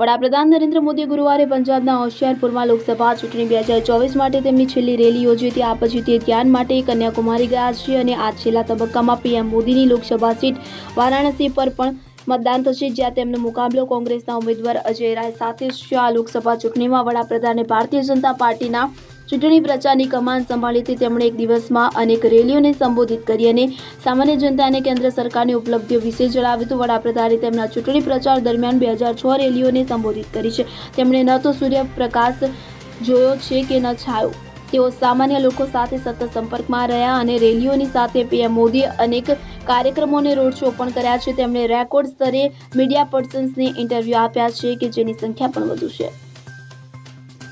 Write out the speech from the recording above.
વડાપ્રધાન નરેન્દ્ર મોદીએ ગુરુવારે પંજાબના હોશિયારપુરમાં લોકસભા ચૂંટણી બે હજાર ચોવીસ માટે તેમની છેલ્લી રેલી યોજી હતી. આ પછી તે ધ્યાન માટે કન્યાકુમારી ગયા છે અને આ છેલ્લા તબક્કામાં પીએમ મોદીની લોકસભા સીટ વારાણસી પર પણ મતદાન થશે, જ્યાં તેમનો મુકાબલો કોંગ્રેસના ઉમેદવાર અજય રાય સાથે છે. આ લોકસભા ચૂંટણીમાં વડાપ્રધાને ભારતીય જનતા પાર્ટીના ચૂંટણી પ્રચારની કમાન સંભાળી હતી. તેમણે એક દિવસમાં અનેક રેલીઓને સંબોધિત કરી અને સામાન્ય જનતાને કેન્દ્ર સરકારની ઉપલબ્ધિઓ વિશે જણાવ્યું હતું. વડાપ્રધાને તેમના ચૂંટણી પ્રચાર દરમિયાન બે હજાર છ રેલીઓને સંબોધિત કરી છે. તેમણે ન તો સૂર્યપ્રકાશ જોયો છે કે ન છાયો. તેઓ સામાન્ય લોકો સાથે સતત સંપર્કમાં રહ્યા અને રેલીઓની સાથે પીએમ મોદીએ અનેક કાર્યક્રમોને રોડ શો પણ કર્યા છે. તેમણે રેકોર્ડ સ્તરે મીડિયા પર્સન્સને ઇન્ટરવ્યૂ આપ્યા છે કે જેની સંખ્યા પણ વધુ છે.